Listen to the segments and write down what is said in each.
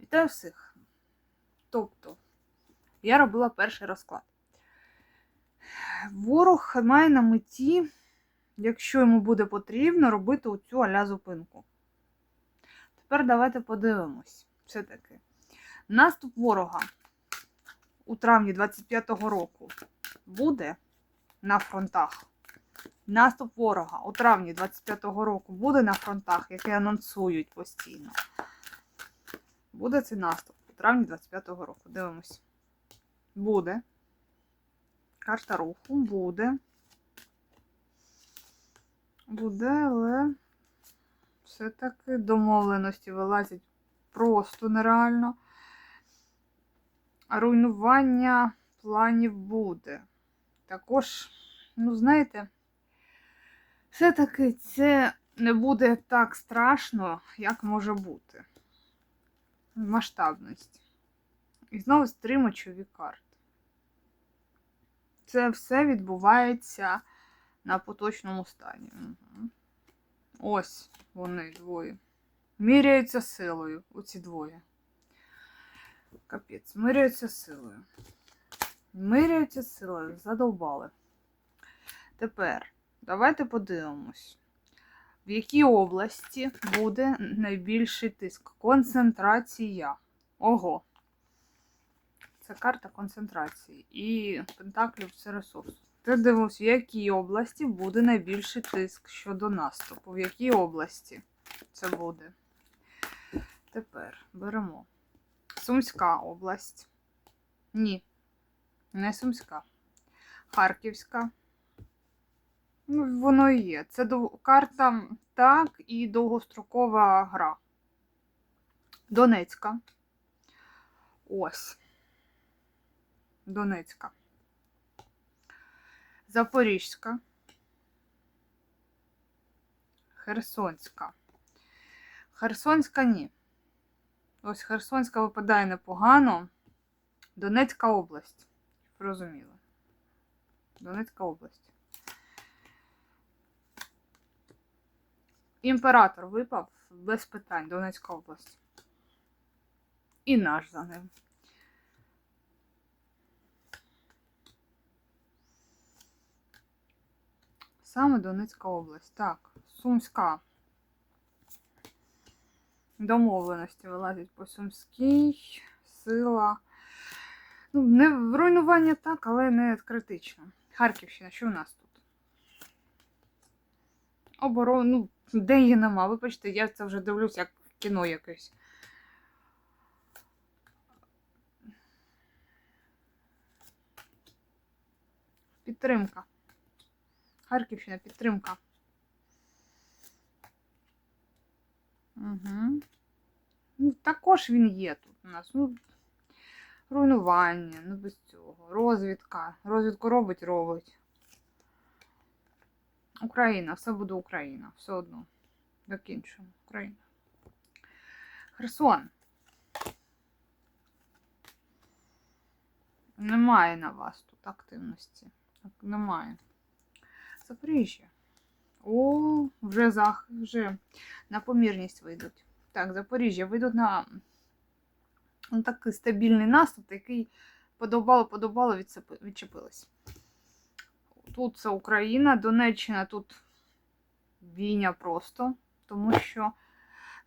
Вітаю всіх. Тобто, я робила перший розклад. Ворог має на меті, якщо йому буде потрібно, робити оцю аля зупинку. Тепер давайте подивимось. Все-таки. Наступ ворога у травні 25-го року буде на фронтах. Наступ ворога у травні 25-го року буде на фронтах, який анонсують постійно. Буде цей наступ у травні 25-го року. Дивимось. Буде. Карта руху буде. Буде, але все-таки домовленості вилазять просто нереально. Руйнування планів буде. Також, ну, знаєте, все-таки це не буде так страшно, як може бути. Масштабність. І знову стримачові карти. Це все відбувається на поточному стані. Угу. Ось вони двоє. Міряються силою. Оці двоє. Капець, миряються силою. Миряються силою, задовбали. Тепер давайте подивимось, в якій області буде найбільший тиск. Концентрація. Ого. Це карта концентрації. І Пентаклів це ресурс. Ти дивимось, в якій області буде найбільший тиск щодо наступу. В якій області це буде. Тепер беремо. Сумська область. Ні. Не Сумська. Харківська. Ну, воно і є. Це карта так і довгострокова гра. Донецька. Ось. Донецька. Запорізька. Херсонська. Херсонська ні. Ось Херсонська випадає непогано. Донецька область. Розуміло. Донецька область. Імператор випав без питань. Донецька область. І наш за ним. Саме Донецька область. Так, Сумська. Домовленості вилазять по Сумській. Сила. Ну, не руйнування так, але не критично. Харківщина, що у нас тут? Оборон, ну, де її нема? Вибачте, я це вже дивлюсь, як кіно якесь. Підтримка. Харківщина, підтримка. Угу. Ну, також він є тут у нас. Ну, руйнування, ну без цього. Розвідка. Розвідку робить, робить. Україна, все буде Україна. Все одно. Закінчуємо. Україна. Херсон. Немає на вас тут активності. Немає. Запоріжжя. О, вже зах, вже на помірність вийдуть. Так, Запоріжжя вийдуть на ну, такий стабільний наступ, який подобало-подобало, відчепилось. Тут це Україна, Донеччина, тут війня просто, тому що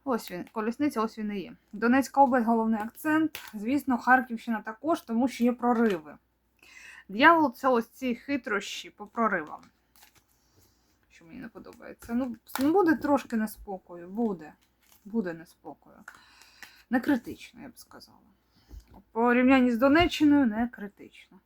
ось він, колісниця, ось він і є. Донецька область головний акцент. Звісно, Харківщина також, тому що є прориви. Д'явол це ось ці хитрощі по проривам. Що мені не подобається. Ну, буде трошки неспокою, буде. Буде неспокою. Не критично, я б сказала. У порівнянні з Донеччиною не критично.